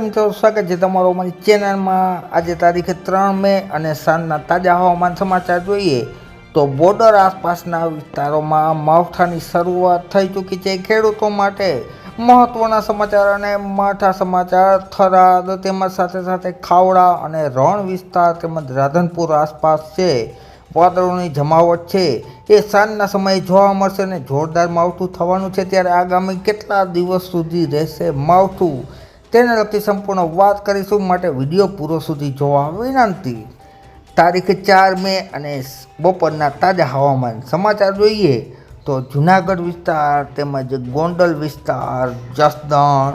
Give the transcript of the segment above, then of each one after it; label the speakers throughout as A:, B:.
A: મિત્રો સ્વાગત છે તમારો અમારી ચેનલમાં. આજે તારીખે ત્રણ મે અને સાંજના તાજા હવામાન સમાચાર જોઈએ તો બોર્ડર આસપાસના વિસ્તારોમાં માવઠાની શરૂઆત થઈ ચૂકી છે ખેડૂતો માટે. મહત્વના સમાચાર અને માઠા સમાચાર, થરાદ તેમજ સાથે સાથે ખાવડા અને રણ વિસ્તાર તેમજ રાધનપુર આસપાસ છે. વાદળોની જમાવટ છે. એ સાંજના સમયે જોવા મળશે અને જોરદાર માવઠું થવાનું છે. ત્યારે આગામી કેટલા દિવસ સુધી રહેશે માવઠું? તેને લગતી સંપૂર્ણ વાત કરીશું. માટે વીડિયો પૂરો સુધી જોવા વિનંતી. તારીખ ચાર મે અને બપોરના તાજા હવામાન સમાચાર જોઈએ તો જુનાગઢ વિસ્તાર તેમજ ગોંડલ વિસ્તાર, જસદણ,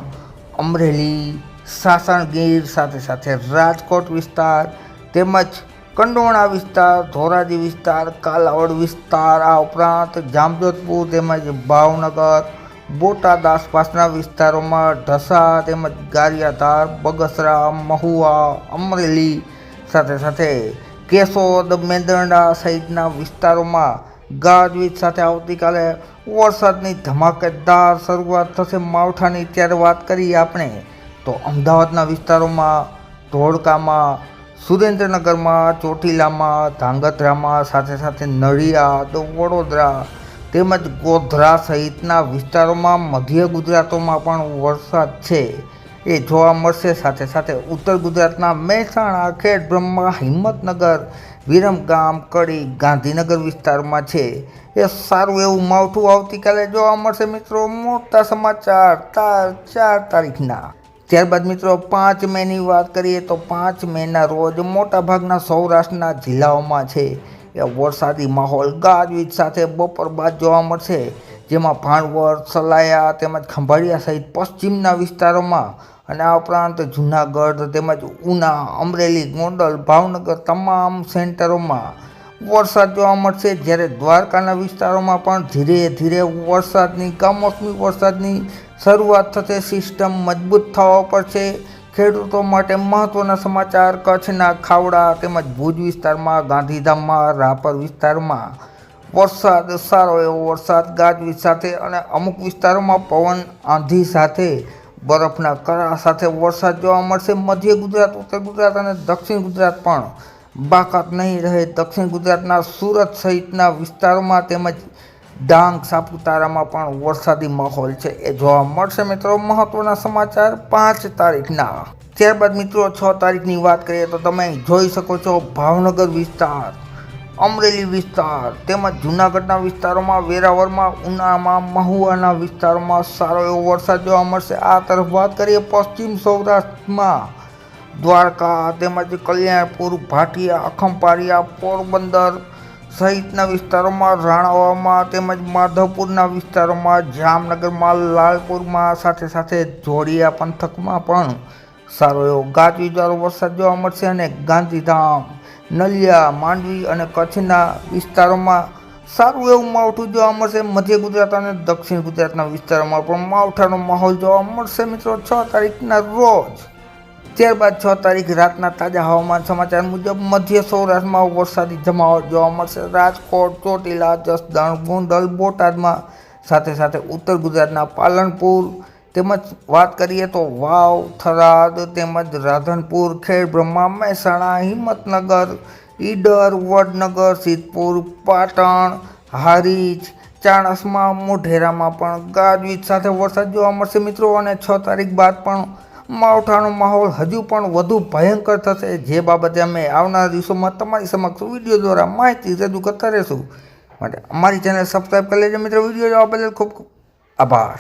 A: અમરેલી, સાસણગીર સાથે સાથે રાજકોટ વિસ્તાર તેમજ કંડોણા વિસ્તાર, ધોરાજી વિસ્તાર, કાલાવડ વિસ્તાર. આ ઉપરાંત જામજોધપુર તેમજ ભાવનગર બોટાદ આસપાસના વિસ્તારોમાં ઢસા તેમજ ગારિયાધાર, બગસરા, મહુવા, અમરેલી સાથે સાથે કેશોદ, મેંદરડા સહિતના વિસ્તારોમાં ગાજવીજ સાથે આવતીકાલે વરસાદની ધમાકેદાર શરૂઆત થશે માવઠાની. ત્યારે વાત કરીએ આપણે તો અમદાવાદના વિસ્તારોમાં ધોળકામાં, સુરેન્દ્રનગરમાં, ચોટીલામાં, ધાંગધ્રામાં, સાથે સાથે નડિયાદ, વડોદરા તેમજ ગોધરા સહિતના વિસ્તારોમાં મધ્ય ગુજરાતોમાં પણ વરસાદ છે. એ જોવા મળશે. સાથે સાથે ઉત્તર ગુજરાતના મહેસાણા, ખેડ બ્રહ્મા, હિંમતનગર વિરમગામ કડી, ગાંધીનગર વિસ્તારમાં છે. એ સારું એવું માવઠું આવતીકાલે જોવા મળશે મિત્રો. મોટા સમાચાર, તાર ચાર તારીખના. ત્યારબાદ મિત્રો, પાંચ મેની વાત કરીએ તો પાંચ મેના રોજ મોટાભાગના સૌરાષ્ટ્રના જિલ્લાઓમાં છે. એ વરસાદી માહોલ ગાજવીજ સાથે બપોર બાદ જોવા મળશે, જેમાં ભાણવડ, સલાયા તેમજ ખંભાળિયા સહિત પશ્ચિમના વિસ્તારોમાં અને આ ઉપરાંત જૂનાગઢ તેમજ ઉના, અમરેલી, ગોંડલ, ભાવનગર તમામ સેન્ટરોમાં વરસાદ જોવા મળશે, જ્યારે દ્વારકાના વિસ્તારોમાં પણ ધીરે ધીરે વરસાદની, કમોસમી વરસાદની શરૂઆત થશે, સિસ્ટમ મજબૂત થવા છે ખેડૂતો માટે મહત્ત્વના સમાચાર કચ્છના ખાવડા તેમજ ભુજ વિસ્તારમાં, ગાંધીધામમાં, રાપર વિસ્તારમાં. વરસાદ સારો એવો વરસાદ ગાજવીજ સાથે અને અમુક વિસ્તારોમાં પવન આંધી સાથે. બરફના કરા સાથે વરસાદ જોવા મળશે. મધ્ય ગુજરાત, ઉત્તર ગુજરાત અને દક્ષિણ ગુજરાત પણ. બાકાત નહીં રહે દક્ષિણ ગુજરાતના સુરત સહિતના વિસ્તારોમાં તેમજ ડાંગ સાપુતારામાં પણ વરસાદી માહોલ છે. એ જોવા મળશે મિત્રો મહત્વના સમાચાર પાંચ તારીખના. ત્યારબાદ મિત્રો છ તારીખની વાત કરીએ તો તમે જોઈ શકો છો ભાવનગર વિસ્તાર, અમરેલી વિસ્તાર તેમજ જૂનાગઢના વિસ્તારોમાં, વેરાવળમાં, ઉનામાં, મહુવાના વિસ્તારોમાં સારો એવો વરસાદ જોવા મળશે. આ તરફ વાત કરીએ પશ્ચિમ સૌરાષ્ટ્રમાં. દ્વારકા તેમજ કલ્યાણપુર, ભાટિયા અખંપારિયા પોરબંદર સહિતના વિસ્તારોમાં રાણાવામાં તેમજ માધવપુરના વિસ્તારોમાં, જામનગરમાં, લાલપુરમાં સાથે સાથે જોડિયા પંથકમાં પણ સારો એવો ગાજવીજારો વરસાદ જોવા મળશે અને ગાંધીધામ, નલિયા, માંડવી અને કચ્છના વિસ્તારોમાં સારું એવું માવઠું જોવા મળશે. મધ્ય ગુજરાત અને દક્ષિણ ગુજરાતના વિસ્તારોમાં પણ માવઠાનો માહોલ જોવા મળશે મિત્રો. છ તારીખના રોજ ત્યારબાદ છ તારીખ રાતના તાજા હવામાન સમાચાર મુજબ મધ્ય સૌરાષ્ટ્રમાં વરસાદી જમાવટ જોવા મળશે. રાજકોટ, ચોટીલા, જસદણ, ગોંડલ, બોટાદમાં સાથે સાથે ઉત્તર ગુજરાતના પાલનપુર તેમજ વાત કરીએ તો વાવ, થરાદ તેમજ રાધનપુર, ખેડ, બ્રહ્મા, મહેસાણા, હિંમતનગર, ઈડર, વડનગર, સિદ્ધપુર, પાટણ, હારીજ, ચાણસમાં, મોઢેરામાં પણ ગાજવીજ સાથે વરસાદ જોવા મળશે મિત્રો. અને છ તારીખ બાદ પણ માવઠાનો માહોલ હજુ પણ વધુ ભયંકર થશે. જે બાબતે અમે આવનારા દિવસોમાં તમારી સમક્ષ વીડિયો દ્વારા માહિતી રજૂ કરતા રહીશું. માટે અમારી ચેનલ સબસ્ક્રાઈબ કરી લેજો. મિત્રો, વીડિયો જોવા બદલ ખૂબ ખૂબ આભાર.